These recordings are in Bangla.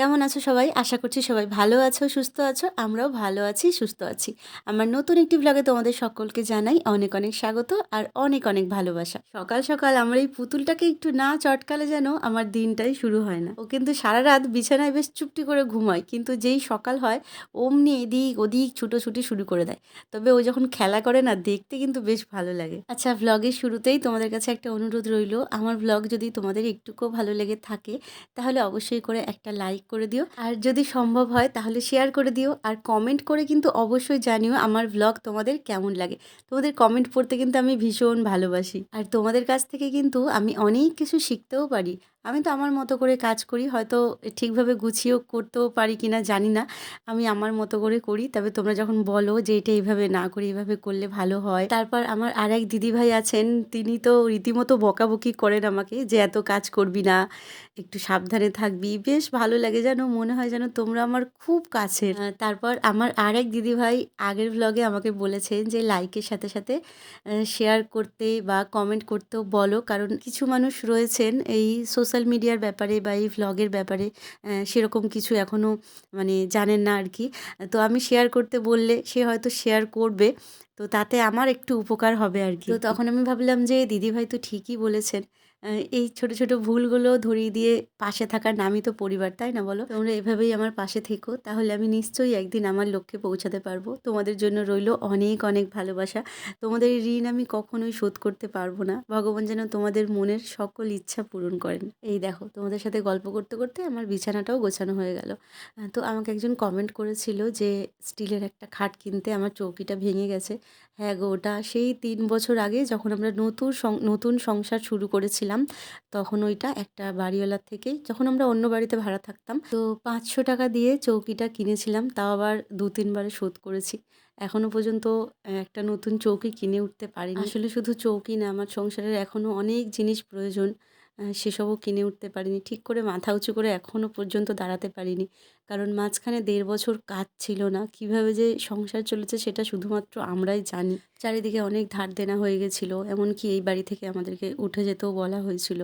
কেমন আছো সবাই? আশা করছি সবাই ভালো আছো, সুস্থ আছো, আমরাও ভালো আছি, সুস্থ আছি। আমার নতুন একটি ব্লগে তোমাদের সকলকে জানাই অনেক অনেক স্বাগত আর অনেক অনেক ভালোবাসা। সকাল সকাল আমার এই পুতুলটাকে একটু না চটকালে যেন আমার দিনটাই শুরু হয় না। ও কিন্তু সারা রাত বিছানায় বেশ চুপটি করে ঘুমায়, কিন্তু যেই সকাল হয়, অমনি এদিক ওদিক ছুটোছুটি শুরু করে দেয়। তবে ও যখন খেলা করে না, দেখতে কিন্তু বেশ ভালো লাগে। আচ্ছা ব্লগের শুরুতেই তোমাদের কাছে একটা অনুরোধ রইল। আমার ব্লগ যদি তোমাদের একটুকুও ভালো লেগে থাকে, তাহলে অবশ্যই করে একটা লাইক করে দিও। আর যদি সম্ভব হয় তাহলে শেয়ার করে দিও। আর কমেন্ট করে কিন্তু অবশ্যই জানিও আমার ব্লগ তোমাদের কেমন লাগে। তোমাদের কমেন্ট পড়তে কিন্তু আমি ভীষণ ভালোবাসি। আর তোমাদের কাছ থেকে কিন্তু আমি অনেক কিছু শিখতেও পারি। আমি তো আমার মতো করে কাজ করি, হয়তো ঠিকভাবে গুছিয়েও করতেও পারি কি না জানি না। আমি আমার মতো করে করি, তবে তোমরা যখন বলো যে এটা এইভাবে না করে এইভাবে করলে ভালো হয়। তারপর আমার আর এক দিদিভাই আছেন, তিনি তো রীতিমতো বকাবকি করেন আমাকে যে এত কাজ করবি না, একটু সাবধানে থাকবি। বেশ ভালো লাগে যেন, মনে হয় যেন তোমরা আমার খুব কাছের। তারপর আমার আর এক দিদিভাই আগের ভ্লগে আমাকে বলেছেন যে লাইকের সাথে সাথে শেয়ার করতে বা কমেন্ট করতেও বলো, কারণ কিছু মানুষ রয়েছেন এই সোশ্যাল মিডিয়ার ব্যাপারে বা এই ভ্লগের ব্যাপারে সেরকম কিছু এখনও মানে জানেন না আর কি তো আমি শেয়ার করতে বললে সে হয়তো শেয়ার করবে, তো তাতে আমার একটু উপকার হবে আর কি তো তখন আমি ভাবলাম যে দিদিভাই তো ঠিকই বলেছেন এই ছোট ছোট ভুলগুলো ধরিয়ে দিয়ে পাশে থাকার নামই তো পরিবার, তাই না বলো? তোমরা এভাবেই আমার পাশে থেকো, তাহলে আমি নিশ্চয়ই একদিন আমার লক্ষ্যে পৌঁছাতে পারব। তোমাদের জন্য রইল অনেক অনেক ভালোবাসা। তোমাদের ঋণ আমি কখনোই শোধ করতে পারব না। ভগবান যেন তোমাদের মনের সকল ইচ্ছা পূরণ করেন। এই দেখো, তোমাদের সাথে গল্প করতে করতে আমার বিছানাটাও গোছানো হয়ে গেল। তো আমাকে একজন কমেন্ট করেছিল যে, স্টিলের একটা খাট কিনতে আমার চৌকিটা ভেঙে গেছে। হ্যাঁ গো, ওটা সেই তিন বছর আগে যখন আমরা নতুন নতুন সংসার শুরু করেছিলাম তখন ওইটা একটা বাড়িওয়ালার থেকে যখন আমরা অন্য বাড়িতে ভাড়া থাকতাম, তো পাঁচশো টাকা দিয়ে চৌকিটা কিনেছিলাম, তাও আবার দু, তিনবারে শোধ করেছি। এখনও পর্যন্ত একটা নতুন চৌকি কিনে উঠতে পারিনি। আসলে শুধু চৌকি না, আমার সংসারের এখনও অনেক জিনিস প্রয়োজন। সেসবও কিনে উঠতে পারিনি। ঠিক করে মাথা উঁচু করে এখনও পর্যন্ত দাঁড়াতে পারিনি। কারণ মাঝখানে দেড় বছর কাজ ছিল না। কীভাবে যে সংসার চলেছে সেটা শুধুমাত্র আমরাই জানি। চারিদিকে অনেক ধার দেনা হয়ে গেছিল। এমনকি এই বাড়ি থেকে আমাদেরকে উঠে যেতেও বলা হয়েছিল।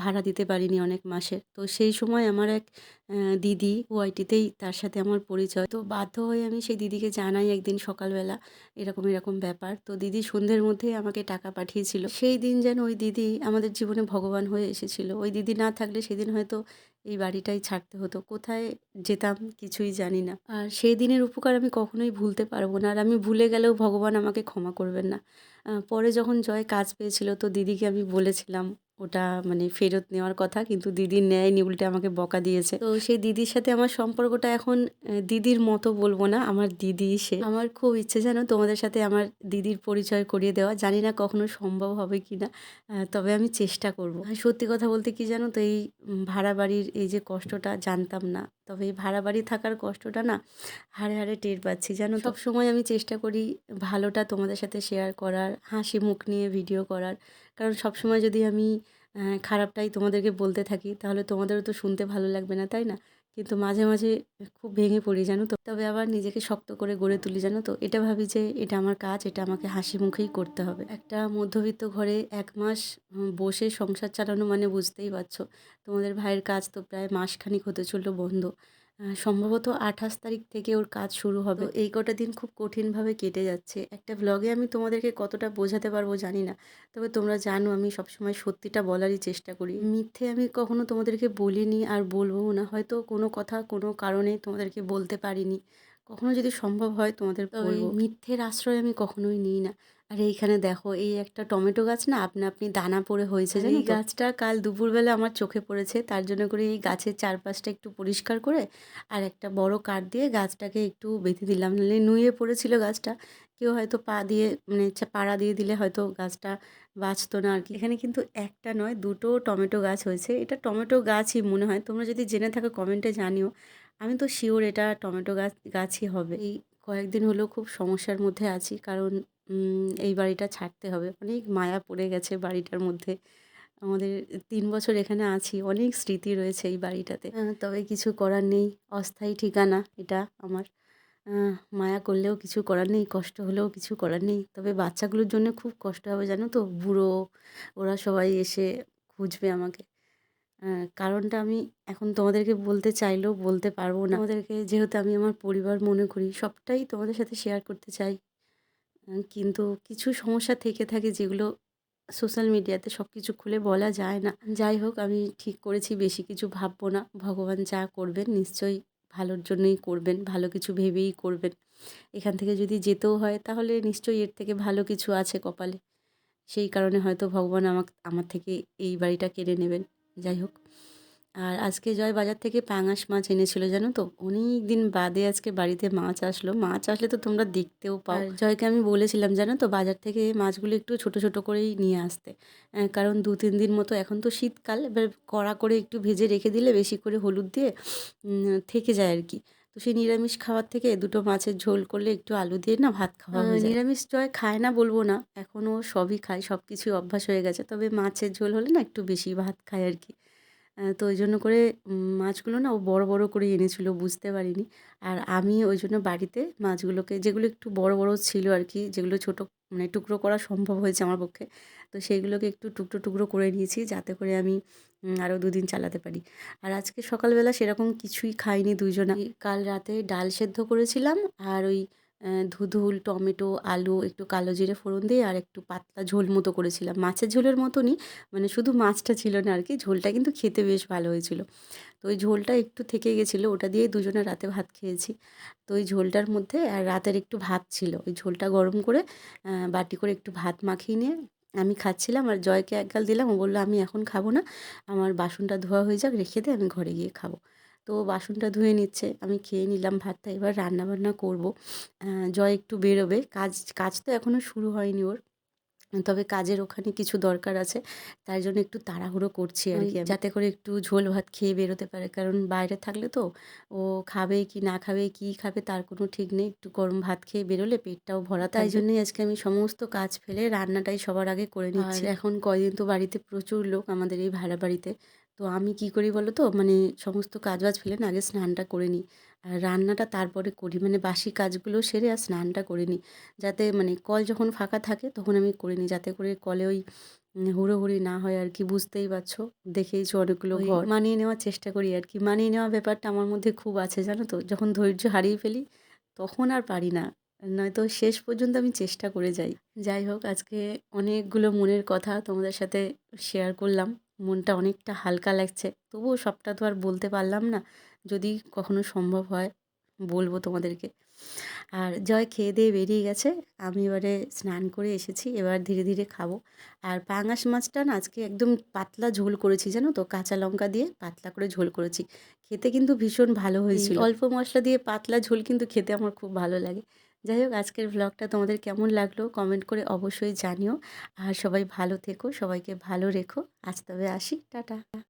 ভাড়া দিতে পারিনি অনেক মাসের তো সেই সময় আমার এক দিদি ওআইটিতেই তার সাথে আমার পরিচয়। তো বাধ্য হয়ে আমি সেই দিদিকে জানাই একদিন সকালবেলা এরকম এরকম ব্যাপার। তো দিদি সন্ধ্যের মধ্যেই আমাকে টাকা পাঠিয়েছিল। সেই দিন যেন ওই দিদি আমাদের জীবনে ভগবান হয়ে এসেছিল। ওই দিদি না থাকলে সেদিন হয়তো এই বাড়িটাই ছাড়তে হতো। কোথায় যেতাম কিছুই জানি না। আর সেই দিনের উপকার আমি কখনোই ভুলতে পারব না। আর আমি ভুলে গেলেও ভগবান আমাকে ক্ষমা করবেন না। পরে যখন জয় কাজ পেয়েছিল তো দিদিকে আমি বলেছিলাম ওটা মানে ফেরত নেওয়ার কথা, কিন্তু দিদি নেয়নি উল্টে আমাকে বকা দিয়েছে। তো সেই দিদির সাথে আমার সম্পর্কটা এখন দিদির মতো বলব না, আমার দিদি সে। আমার খুব ইচ্ছে যেন তোমাদের সাথে আমার দিদির পরিচয় করিয়ে দেওয়া। জানি না কখনো সম্ভব হবে কি না তবে আমি চেষ্টা করব। সত্যি কথা বলতে কি জানো তো, এই ভাড়া বাড়ির এই যে কষ্টটা জানতাম না। তবে এই ভাড়া বাড়ি থাকার কষ্টটা না হাড়ে হাড়ে টের পাচ্ছি। যেন সব সময় আমি চেষ্টা করি ভালোটা তোমাদের সাথে শেয়ার করার, হাসি মুখ নিয়ে ভিডিও করার। কারণ সব সময় যদি আমি খারাপটাই তোমাদেরকে বলতে থাকি, তাহলে তোমাদেরও তো শুনতে ভালো লাগবে না, তাই না? কিন্তু মাঝে মাঝে খুব ভেঙে পড়ি, জানো তো? তবে আবার নিজেকে শক্ত করে গড়ে তুলি, জানো তো? এটা ভাবি যে এটা আমার কাজ, এটা আমাকে হাসি মুখেই করতে হবে। একটা মধ্যবিত্ত ঘরে এক মাস বসে সংসার চালানো মানে বুঝতেই পারছ। তোমাদের ভাইয়ের কাজ তো প্রায় মাসখানিক হতে চলল বন্ধ। সম্ভবত আঠাশ তারিখ থেকে ওর কাজ শুরু হবে। এই কটা দিন খুব কঠিনভাবে কেটে যাচ্ছে। একটা ব্লগে আমি তোমাদেরকে কতটা বোঝাতে পারব জানি না। তবে তোমরা জানো আমি সবসময় সত্যিটা বলারই চেষ্টা করি। মিথ্যে আমি কখনো তোমাদেরকে বলিনি আর বলব না। হয়তো কোনো কথা কোনো কারণে তোমাদেরকে বলতে পারিনি। কখনো যদি সম্ভব হয় তোমাদের মিথ্যের আশ্রয় আমি কখনোই নিই না। আর এইখানে দেখো এই একটা টমেটো গাছ না আপনা আপনি দানা পড়ে হয়েছে জানো এই গাছটা কাল দুপুরবেলা আমার চোখে পড়েছে তার জন্য করে এই গাছের চারপাশটা একটু পরিষ্কার করে আর একটা বড় কাঠ দিয়ে গাছটাকে একটু বেঁধে দিলাম। নাহলে নুয়ে পড়েছিল গাছটা কেউ হয়তো পা দিয়ে মানে পাড়া দিয়ে দিলে হয়তো গাছটা বাঁচতো না আর কি। এখানে কিন্তু একটা নয় দুটো টমেটো গাছ হয়েছে। এটা টমেটো গাছই মনে হয় তোমরা যদি জেনে থাকো কমেন্টে জানিও। আমি তো শিওর এটা টমেটো গাছ গাছই হবে। এই কয়েকদিন হলো খুব সমস্যার মধ্যে আছি কারণ এই বাড়িটা ছাড়তে হবে। অনেক মায়া পড়ে গেছে বাড়িটার মধ্যে। আমাদের তিন বছর এখানে আছি, অনেক স্মৃতি রয়েছে এই বাড়িটাতে। তবে কিছু করার নেই, অস্থায়ী ঠিকানা এটা আমার। মায়া করলেও কিছু করার নেই, কষ্ট হলেও কিছু করার নেই। তবে বাচ্চাগুলোর জন্য খুব কষ্ট হবে, জানো তো? বুড়ো, ওরা সবাই এসে খুঁজবে আমাকে। কারণটা আমি এখন তোমাদেরকে বলতে চাইলেও বলতে পারব না। আমাদেরকে যেহেতু আমি আমার পরিবার মনে করি, সবটাই তোমাদের সাথে শেয়ার করতে চাই। কিন্তু কিছু সমস্যা থেকে থাকে যেগুলো সোশ্যাল মিডিয়াতে সব কিছু খুলে বলা যায় না। যাই হোক, আমি ঠিক করেছি, বেশি কিছু ভাববো না। ভগবান যা করবেন, নিশ্চয়ই ভালোর জন্যই করবেন, ভালো কিছু ভেবেই করবেন। এখান থেকে যদি যেতেও হয়, তাহলে নিশ্চয়ই এর থেকে ভালো কিছু আছে কপালে। সেই কারণে হয়তো ভগবান আমাক, আমার থেকে এই বাড়িটা কেড়ে নেবেন। যাই হোক। আর আজকে জয় বাজার থেকে পাঙাশ মাছ এনেছিল জানো তো? অনেক দিন বাদে আজকে বাড়িতে মাছ আসলো। মাছ আসলে তো তোমরা দেখতেও পাও। জয়কে আমি বলেছিলাম জানো তো বাজার থেকে মাছগুলো একটু ছোট ছোট করেই নিয়ে আসতে। কারণ দু তিন দিন মতো এখন তো শীতকাল এবার কড়া করে একটু ভেজে রেখে দিলে বেশি করে হলুদ দিয়ে থেকে যায় আর কি। তো সেই নিরামিষ খাওয়ার থেকে দুটো মাছের ঝোল করলে একটু আলু দিয়ে না ভাত খাওয়া হয়ে যায়। নিরামিষ জয় খায় না বলব না এখনও সবই খায় সব কিছুই অভ্যাস হয়ে গেছে। তবে মাছের ঝোল হলে না একটু বেশি ভাত খায় আর কি। তো ওই জন্য করে মাছগুলো না ও বড় বড় করে এনেছিল, বুঝতে পারিনি। আর আমি ওই জন্য বাড়িতে মাছগুলোকে, যেগুলো একটু বড় বড় ছিল আর কি, যেগুলো ছোট মানে টুকরো করা সম্ভব হয়েছে আমার পক্ষে, তো সেইগুলোকে একটু টুকরো টুকরো করে নিয়েছি, যাতে করে আমি আরও দুদিন চালাতে পারি। আর আজকে সকালবেলা সেরকম কিছুই খাইনি দুইজনা কাল রাতে ডাল সেদ্ধ করেছিলাম, আর ওই ধুধুল, টমেটো, আলু, একটু কালো জিরে ফোড়ন দিয়ে আর একটু পাতলা ঝোল মতো করেছিলাম। মাছের ঝোলের মতনই মানে শুধু মাছটা ছিল না আর কি ঝোলটা কিন্তু খেতে বেশ ভালো হয়েছিল। তো ওই ঝোলটা একটু থেকে গেছিল, ওটা দিয়ে দুজনে রাতে ভাত খেয়েছি। তো ওই ঝোলটার মধ্যে আর রাতের একটু ভাত ছিল। ওই ঝোলটা গরম করে বাটি করে একটু ভাত মাখিয়ে নিয়ে আমি খাচ্ছিলাম আর জয়কে একগাল দিলাম। ও বলল, আমি এখন খাব না, আমার বাসনটা ধোয়া হয়ে যাক, রেখে দে, আমি ঘরে গিয়ে খাব। তো বাসনটা ধুয়ে নিচ্ছে। আমি খেয়ে নিলাম ভাতটা এবার রান্না বান্না করব জয় একটু বেরোবে। কাজ কাজ তো এখনও শুরু হয়নি ওর। তবে কাজের ওখানে কিছু দরকার আছে তাই জন্য একটু তাড়াহুড়ো করছি আর কি যাতে করে একটু ঝোল ভাত খেয়ে বেরোতে পারে কারণ বাইরে থাকলে তো ও খাবে কি না খাবে কি খাবে তার কোনো ঠিক নেই। একটু গরম ভাত খেয়ে বেরোলে পেটটাও ভরা তাই জন্যই আজকে আমি সমস্ত কাজ ফেলে রান্নাটাই সবার আগে করে নিচ্ছি। এখন কয়দিন তো বাড়িতে প্রচুর লোক আমাদের এই ভাড়া বাড়িতে। তো আমি কি করি বলো তো? মানে সমস্ত কাজ বাজ ফেলে না আগে স্নানটা করে নিই। আর রান্নাটা তারপরে করি। মানে বাসি কাজগুলো সেরে আর স্নানটা করে নিই। যাতে মানে কল যখন ফাঁকা থাকে তখন আমি করে নিই। যাতে করে কলে ওই হুড়োহুড়ি না হয় আর কি বুঝতেই পারছ? দেখেইছো অনেকগুলো ঘর। মানিয়ে নেওয়ার চেষ্টা করি আর কি। মানিয়ে নেওয়া ব্যাপারটা আমার মধ্যে খুব আছে জানো তো? যখন ধৈর্য হারিয়ে ফেলি তখন আর পারি না। নয়তো শেষ পর্যন্ত আমি চেষ্টা করে যাই। যাই হোক আজকে অনেকগুলো মনের কথা তোমাদের সাথে শেয়ার করলাম। মনটা অনেকটা হালকা লাগছে। তবুও সবটা তো আর বলতে পারলাম না। যদি কখনো সম্ভব হয় বলব তোমাদেরকে। আর জয় খেয়ে দিয়ে বেরিয়ে গেছে। আমি এবারে স্নান করে এসেছি। এবার ধীরে ধীরে খাব। আর পাঙাশ মাছটা না আজকে একদম পাতলা ঝোল করেছি জানো তো? কাঁচা লঙ্কা দিয়ে পাতলা করে ঝোল করেছি। খেতে কিন্তু ভীষণ ভালো হয়েছিল। অল্প মশলা দিয়ে পাতলা ঝোল কিন্তু খেতে আমার খুব ভালো লাগে। যাই হোক, আজকের ভ্লগটা তোমাদের কেমন লাগল কমেন্ট করে অবশ্যই জানিও। আর সবাই ভালো থেকো, সবাইকে ভালো রেখো। আজ তবে আসি, টাটা।